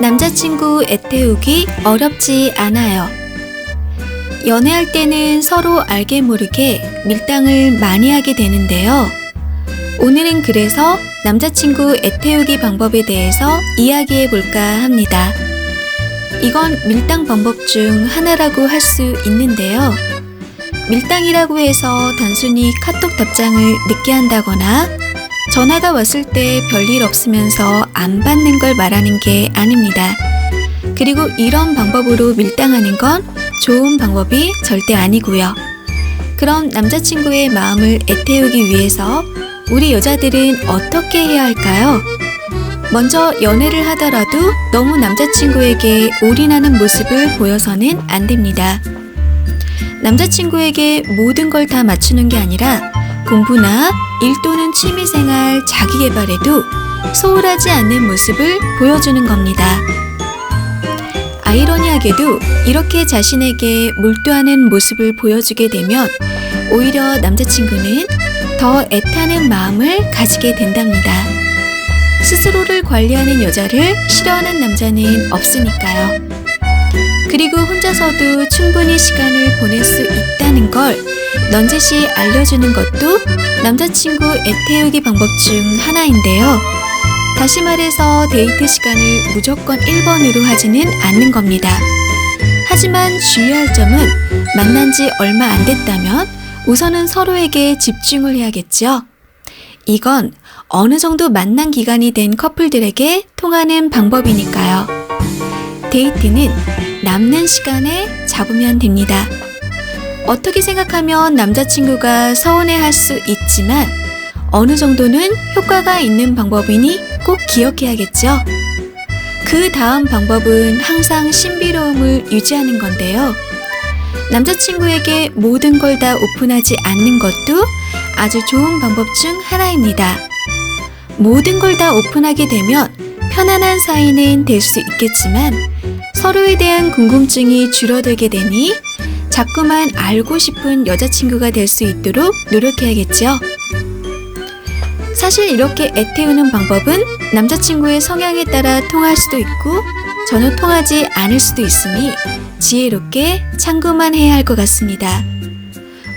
남자친구 애태우기 어렵지 않아요. 연애할 때는 서로 알게 모르게 밀당을 많이 하게 되는데요. 오늘은 그래서 남자친구 애태우기 방법에 대해서 이야기해 볼까 합니다. 이건 밀당 방법 중 하나라고 할 수 있는데요. 밀당이라고 해서 단순히 카톡 답장을 늦게 한다거나 전화가 왔을 때 별일 없으면서 안 받는 걸 말하는 게 아닙니다. 그리고 이런 방법으로 밀당하는 건 좋은 방법이 절대 아니고요. 그럼 남자친구의 마음을 애태우기 위해서 우리 여자들은 어떻게 해야 할까요? 먼저 연애를 하더라도 너무 남자친구에게 올인하는 모습을 보여서는 안 됩니다. 남자친구에게 모든 걸 다 맞추는 게 아니라 공부나 일 또는 취미생활, 자기개발에도 소홀하지 않는 모습을 보여주는 겁니다. 아이러니하게도 이렇게 자신에게 몰두하는 모습을 보여주게 되면 오히려 남자친구는 더 애타는 마음을 가지게 된답니다. 스스로를 관리하는 여자를 싫어하는 남자는 없으니까요. 그리고 혼자서도 충분히 시간을 보낼 수 있다는 걸 넌지시 알려주는 것도 남자친구 애태우기 방법 중 하나인데요. 다시 말해서 데이트 시간을 무조건 1번으로 하지는 않는 겁니다. 하지만 주의할 점은 만난 지 얼마 안 됐다면 우선은 서로에게 집중을 해야겠죠. 이건 어느 정도 만난 기간이 된 커플들에게 통하는 방법이니까요. 데이트는 남는 시간에 잡으면 됩니다. 어떻게 생각하면 남자친구가 서운해 할 수 있지만 어느 정도는 효과가 있는 방법이니 꼭 기억해야겠죠. 그 다음 방법은 항상 신비로움을 유지하는 건데요. 남자친구에게 모든 걸 다 오픈하지 않는 것도 아주 좋은 방법 중 하나입니다. 모든 걸 다 오픈하게 되면 편안한 사이는 될 수 있겠지만 서로에 대한 궁금증이 줄어들게 되니 자꾸만 알고 싶은 여자친구가 될 수 있도록 노력해야겠죠. 사실 이렇게 애태우는 방법은 남자친구의 성향에 따라 통할 수도 있고 전혀 통하지 않을 수도 있으니 지혜롭게 참고만 해야 할 것 같습니다.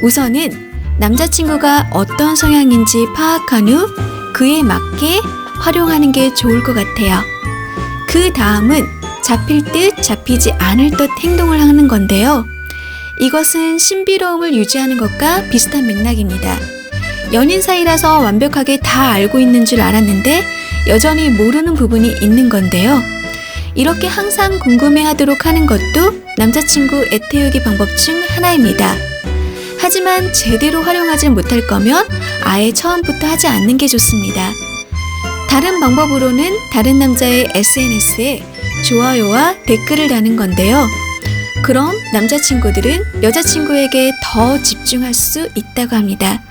우선은 남자친구가 어떤 성향인지 파악한 후 그에 맞게 활용하는 게 좋을 것 같아요. 그 다음은 잡힐 듯 잡히지 않을 듯 행동을 하는 건데요. 이것은 신비로움을 유지하는 것과 비슷한 맥락입니다. 연인 사이라서 완벽하게 다 알고 있는 줄 알았는데 여전히 모르는 부분이 있는 건데요. 이렇게 항상 궁금해 하도록 하는 것도 남자친구 애태우기 방법 중 하나입니다. 하지만 제대로 활용하지 못할 거면 아예 처음부터 하지 않는 게 좋습니다. 다른 방법으로는 다른 남자의 SNS에 좋아요와 댓글을 다는 건데요. 그럼 남자친구들은 여자친구에게 더 집중할 수 있다고 합니다.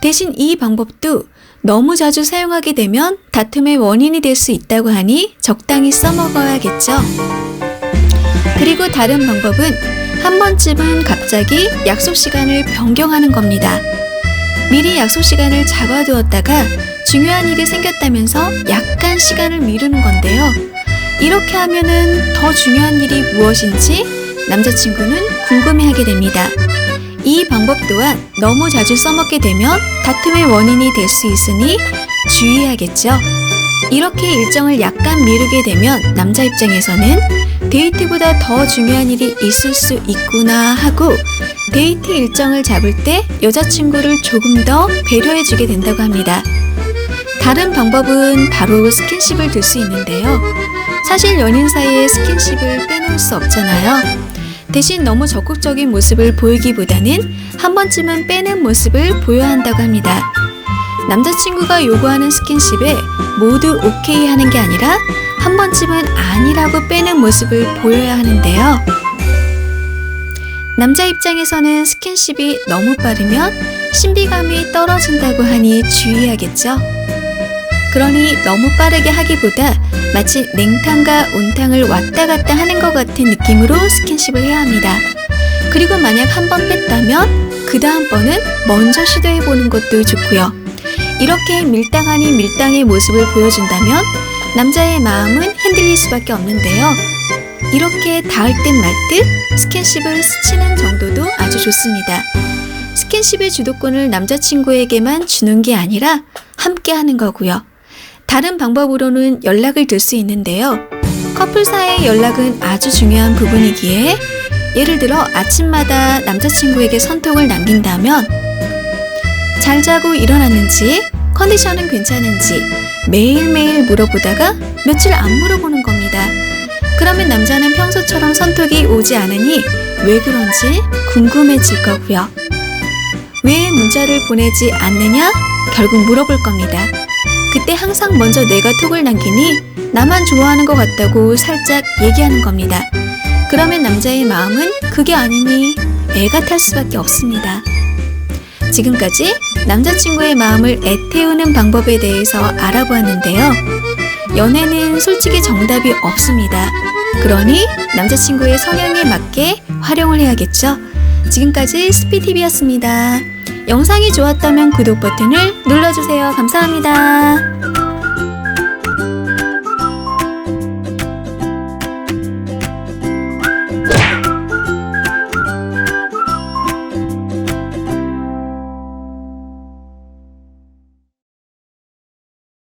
대신 이 방법도 너무 자주 사용하게 되면 다툼의 원인이 될 수 있다고 하니 적당히 써먹어야겠죠. 그리고 다른 방법은 한 번쯤은 갑자기 약속 시간을 변경하는 겁니다. 미리 약속 시간을 잡아두었다가 중요한 일이 생겼다면서 약간 시간을 미루는 건데요. 이렇게 하면은 더 중요한 일이 무엇인지 남자친구는 궁금해하게 됩니다. 이 방법 또한 너무 자주 써먹게 되면 다툼의 원인이 될 수 있으니 주의해야겠죠. 이렇게 일정을 약간 미루게 되면 남자 입장에서는 데이트보다 더 중요한 일이 있을 수 있구나 하고 데이트 일정을 잡을 때 여자친구를 조금 더 배려해주게 된다고 합니다. 다른 방법은 바로 스킨십을 들 수 있는데요. 사실 연인 사이에 스킨십을 빼놓을 수 없잖아요. 대신 너무 적극적인 모습을 보이기보다는 한 번쯤은 빼는 모습을 보여야 한다고 합니다. 남자친구가 요구하는 스킨십에 모두 오케이 하는 게 아니라 한 번쯤은 아니라고 빼는 모습을 보여야 하는데요. 남자 입장에서는 스킨십이 너무 빠르면 신비감이 떨어진다고 하니 주의해야겠죠. 그러니 너무 빠르게 하기보다 마치 냉탕과 온탕을 왔다 갔다 하는 것 같은 느낌으로 스킨십을 해야 합니다. 그리고 만약 한 번 뺐다면 그 다음번은 먼저 시도해보는 것도 좋고요. 이렇게 밀당 아닌 밀당의 모습을 보여준다면 남자의 마음은 흔들릴 수밖에 없는데요. 이렇게 닿을 듯 말 듯 스킨십을 스치는 정도도 아주 좋습니다. 스킨십의 주도권을 남자친구에게만 주는 게 아니라 함께 하는 거고요. 다른 방법으로는 연락을 들 수 있는데요. 커플 사이의 연락은 아주 중요한 부분이기에 예를 들어 아침마다 남자친구에게 선톡을 남긴다면 잘 자고 일어났는지 컨디션은 괜찮은지 매일매일 물어보다가 며칠 안 물어보는 겁니다. 그러면 남자는 평소처럼 선톡이 오지 않으니 왜 그런지 궁금해질 거고요. 왜 문자를 보내지 않느냐? 결국 물어볼 겁니다. 그때 항상 먼저 내가 톡을 남기니 나만 좋아하는 것 같다고 살짝 얘기하는 겁니다. 그러면 남자의 마음은 그게 아니니 애가 탈 수밖에 없습니다. 지금까지 남자친구의 마음을 애태우는 방법에 대해서 알아보았는데요. 연애는 솔직히 정답이 없습니다. 그러니 남자친구의 성향에 맞게 활용을 해야겠죠. 지금까지 스피TV였습니다. 영상이 좋았다면 구독 버튼을 눌러주세요. 감사합니다.